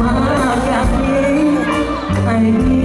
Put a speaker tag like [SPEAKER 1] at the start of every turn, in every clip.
[SPEAKER 1] มากอยางนี้ให้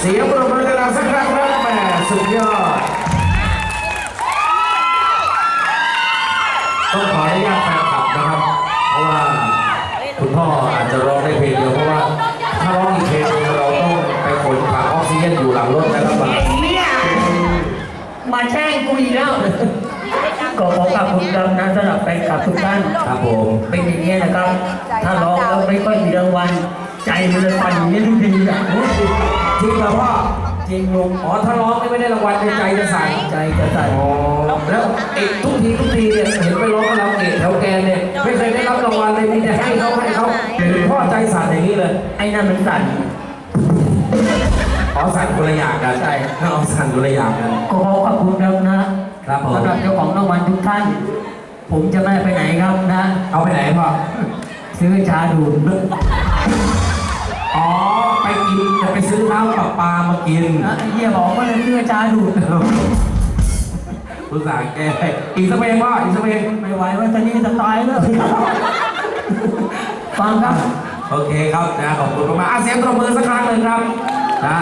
[SPEAKER 2] เสียงปรบมือดังสักครั้งครัแม่สุดยอด ต้องขออนุญาตแฟนคลับนะครับ เพราะว่าคุณพ่ออาจจะร้องได้เพลงเดียวเพราะว่าถ้าร้องอีกเพลงเราต้องไปขนถังออกซิเจนอยู่หลังรถนะครับมา
[SPEAKER 1] เนี่ยมาแช่งกูอีกแล้วก็ขอขอบคุณดำนะสำหรับแฟนคลับทุกท่าน
[SPEAKER 2] ครับผม
[SPEAKER 1] เป็นอย่างนี้นะครับ ถ้าร้องแล้วไม่ค่อยมีรางวัลใจมันเลยปั่นอย่างนี้ทุกทีอะ
[SPEAKER 2] จริงเหรอพ่อ
[SPEAKER 1] จริงลุง
[SPEAKER 2] อ๋อถ้าร้องไม่ได้รางวัลในใจจะสั่น
[SPEAKER 1] ใจจะสั่น
[SPEAKER 2] อ๋อแล้วเอกทุกทีทุกทีเนี่ยเห็นไปร้องคาราโอเกะแถวแกนเนี่ยไม่เคยได้รับรางวัลเลยมีแต่ให้เขาให้เขาหรือพ่อใจสั่นอย่างนี้เลย
[SPEAKER 1] ไอ้นั่นมันสั่น
[SPEAKER 2] อ๋อสั่นคนละอย่างกัน
[SPEAKER 1] ใช่
[SPEAKER 2] เอาสั่นคนละอย่างกัน
[SPEAKER 1] ก็ขอขอบคุณครับนะ
[SPEAKER 2] ครับผมสำหร
[SPEAKER 1] ับเจ้าของรางวัลทุกท่าน ผมจะไม่ไปไหนครับนะ
[SPEAKER 2] เอาไปไหนพ่อ
[SPEAKER 1] ซื้อชาดูดอ๋อไปกินจะ
[SPEAKER 2] ไปซื้อน้ำประปามากินน
[SPEAKER 1] ะไอ้เหี้ยบอกว่าเลยซื้อชาดูด
[SPEAKER 2] คุณสาแกอีกสักเพลงพ่ออีกสักเพลง
[SPEAKER 1] ไม่ไหวว่าจะนี่จะตายแล้วฟังครับ
[SPEAKER 2] โอเคครับนะขอบคุณมากๆอะเสียงปรบมือสักครั้งหนึ่งครับนะ